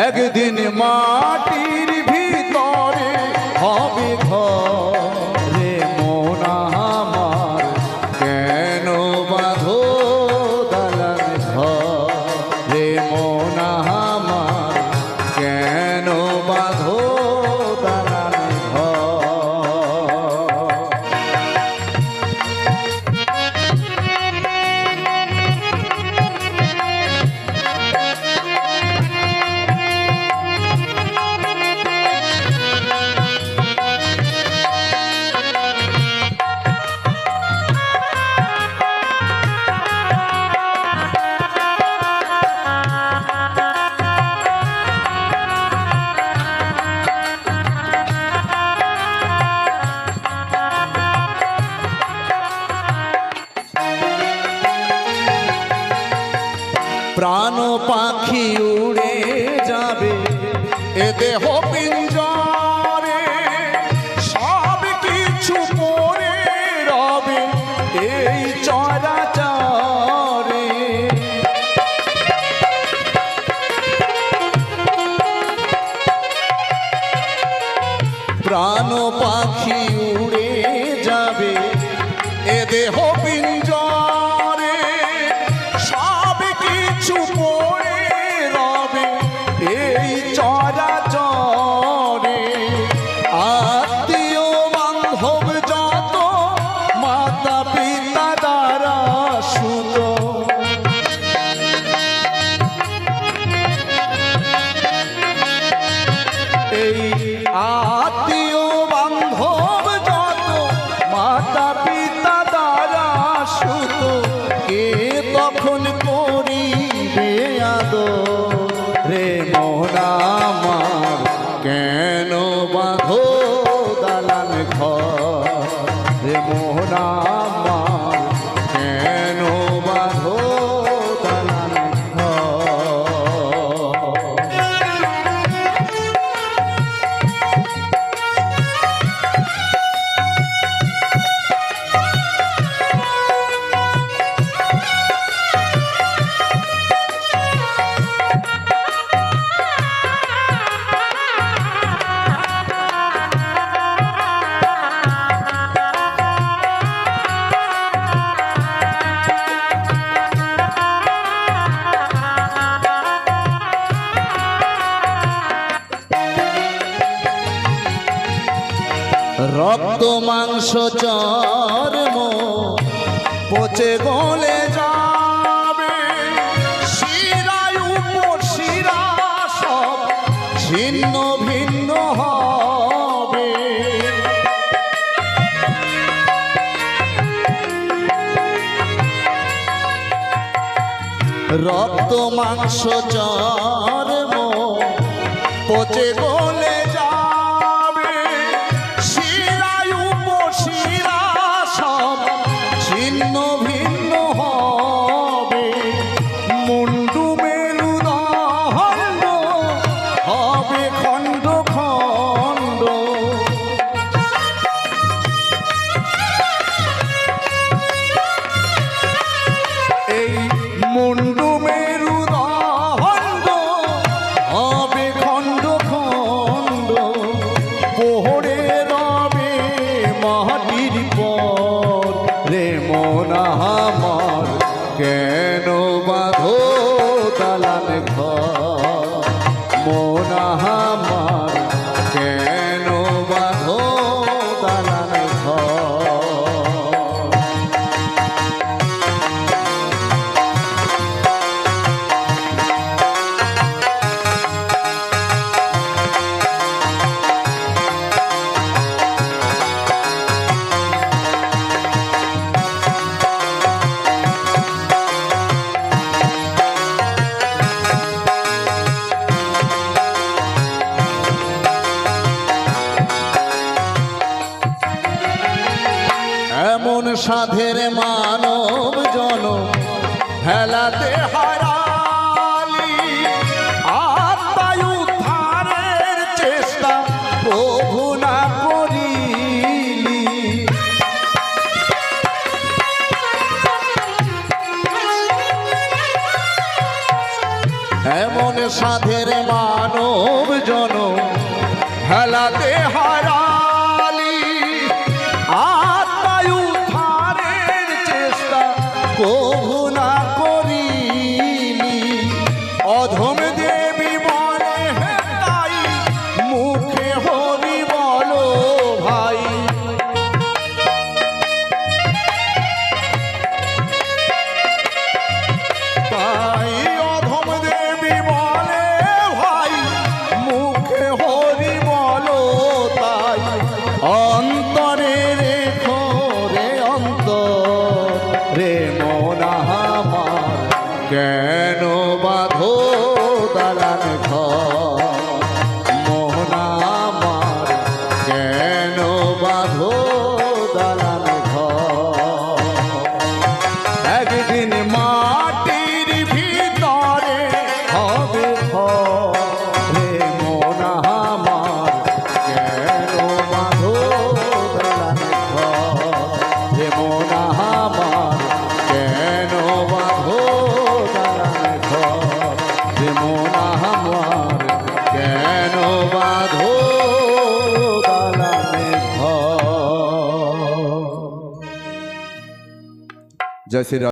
একদিন মাটির ভিতরে হবে ঘরে। প্রাণ পাখি উড়ে যাবে। এ দেহ মোহনা আমার রক্ত মাংস চর্ম পচে গলে যাবে। শিরায় উপর শিরা সব ছিন্ন ভিন্ন হবে। রক্ত মাংস চর্ম পচে গলে পোহরে রবে মাটির পর রে মনা আমার কেন বাঁধো দালান ঘর? এমন সাধের মানব জন হেলাতে হারালি। উদ্ধারের চেষ্টা প্রভু না এমন সাধের মানব জন पौधों ঘর? জয় শ্রী রাম।